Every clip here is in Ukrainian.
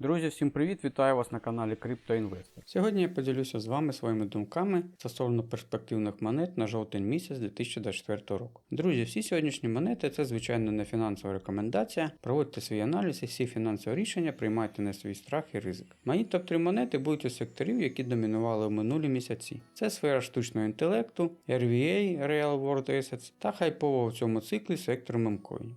Друзі, всім привіт! Вітаю вас на каналі CryptoInvestor. Сьогодні я поділюся з вами своїми думками стосовно перспективних монет на жовтень місяць 2024 року. Друзі, всі сьогоднішні монети це звичайно не фінансова рекомендація. Проводьте свій аналіз і всі фінансові рішення приймайте на свій страх і ризик. Мої топ-3 монети будуть у секторів, які домінували в минулі місяці. Це сфера штучного інтелекту, RVA Real World Assets та хайпово в цьому циклі сектор мемкоїнів.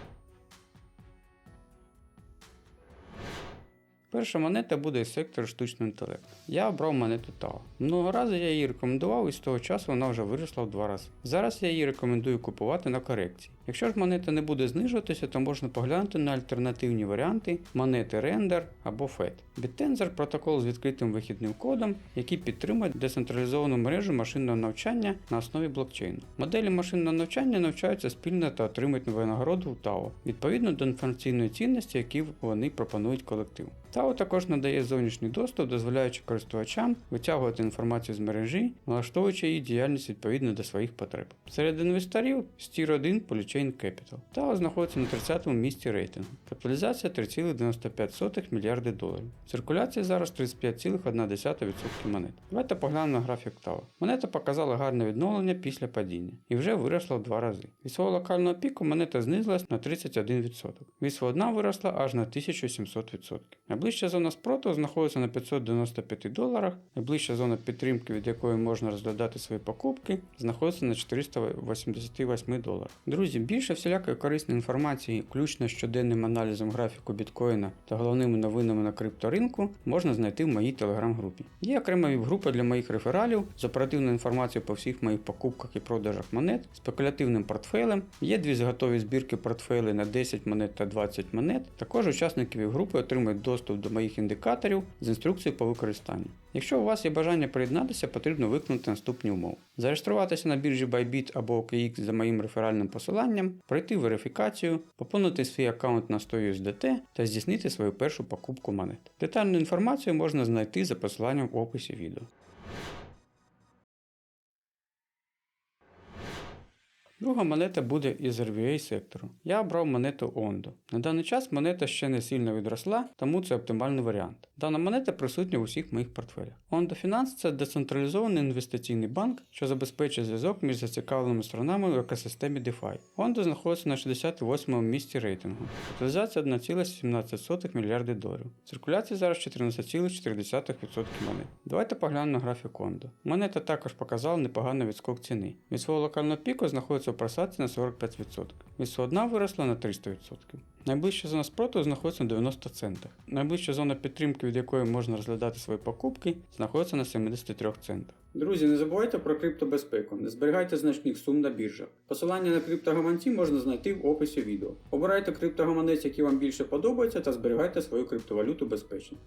Перша монета буде із сектору штучного інтелекту. Я обрав монету TAO. Много разів я її рекомендував і з того часу вона вже виросла в два рази. Зараз я її рекомендую купувати на корекції. Якщо ж монета не буде знижуватися, то можна поглянути на альтернативні варіанти монети Render або FED. BitTensor – протокол з відкритим вихідним кодом, який підтримує децентралізовану мережу машинного навчання на основі блокчейну. Моделі машинного навчання навчаються спільно та отримують винагороду в TAO відповідно до інформаційної цінності, які вони пропонують колективу. TAO також надає зовнішній доступ, дозволяючи користувачам витягувати інформацію з мережі, налаштовуючи її діяльність відповідно до своїх потреб. Серед інвесторів Stier 1 Polychain Capital. TAO знаходиться на 30-му місці рейтингу. Капіталізація 3,95 мільярди доларів. Циркуляція зараз 35,1% монет. Давайте поглянемо на графік TAO. Монета показала гарне відновлення після падіння і вже виросла в два рази. Від свого локального піку монета знизилась на 31%. Від свого дна виросла аж на 1700%. Найближча зона спротиву знаходиться на 595 доларах, найближча зона підтримки, від якої можна розглядати свої покупки, знаходиться на 488 доларах. Друзі, більше всілякої корисної інформації, включно з щоденним аналізом графіку біткоїна та головними новинами на крипторинку, можна знайти в моїй телеграм-групі. Є окрема віп-група для моїх рефералів з оперативною інформацією по всіх моїх покупках і продажах монет, спекулятивним портфелем, є дві зготові збірки портфелей на 10 монет та 20 монет. Також учасники віп-групи отримують доступ до моїх індикаторів з інструкцією по використанню. Якщо у вас є бажання приєднатися, потрібно виконати наступні умови: зареєструватися на біржі Bybit або OKX за моїм реферальним посиланням, пройти верифікацію, поповнити свій аккаунт на 100 USDT та здійснити свою першу покупку монет. Детальну інформацію можна знайти за посиланням в описі відео. Друга монета буде із RVA сектору. Я обрав монету Ondo. На даний час монета ще не сильно відросла, тому це оптимальний варіант. Дана монета присутня у всіх моїх портфелях. Ondo Finance це децентралізований інвестиційний банк, що забезпечує зв'язок між зацікавленими сторонами в екосистемі DeFi. Ondo знаходиться на 68 місці рейтингу. Капіталізація 1,17 мільярди доларів. Циркуляція зараз 14,4% монет. Давайте поглянемо на графік Ondo. Монета також показала непоганий відскок ціни. Від свого локального піку знаходиться у просадці на 45%. Від свого дна виросла на 300%. Найближча зона спротиву знаходиться на 90 центах. Найближча зона підтримки, від якої можна розглядати свої покупки, знаходиться на 73 центах. Друзі, не забувайте про криптобезпеку, не зберігайте значних сум на біржах. Посилання на криптогаманці можна знайти в описі відео. Обирайте криптогаманець, який вам більше подобається, та зберігайте свою криптовалюту безпечно.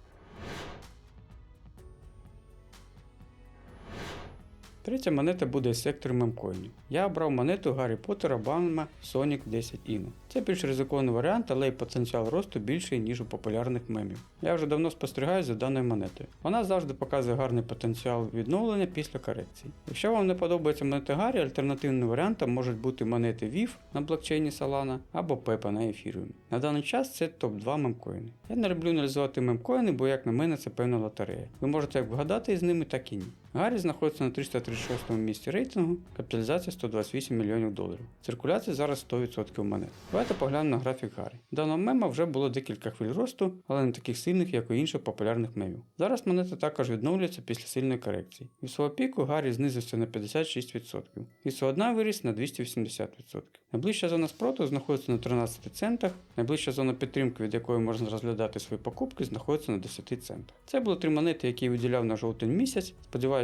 Третя монета буде із сектору мемкоїнів. Я обрав монету Гаррі Поттера Обама Sonic 10 Inu. Це більш ризикований варіант, але й потенціал росту більший, ніж у популярних мемів. Я вже давно спостерігаю за даною монетою. Вона завжди показує гарний потенціал відновлення після корекції. Якщо вам не подобається монета Гаррі, альтернативним варіантом можуть бути монети VIF на блокчейні Solana або Pepa на Ethereum. На даний час це топ-2 мемкоїни. Я не люблю аналізувати мемкоїни, бо як на мене це певна лотерея. Ви можете як вгадати із ними, так і ні. Гаррі знаходиться на 336 місці рейтингу, капіталізація 128 мільйонів доларів. Циркуляція зараз 100% монет. Давайте поглянемо на графік Гаррі. Даного мема вже було декілька хвиль росту, але не таких сильних, як у інших популярних мемів. Зараз монета також відновлюється після сильної корекції. Від свого піку Гаррі знизився на 56%. Від свого дна виріс на 280%. Найближча зона спротиву знаходиться на 13 центах, найближча зона підтримки, від якої можна розглядати свої покупки, знаходиться на 10 центах. Це були три монети, які я виділяв на жовтень місяць. Сподіваюся,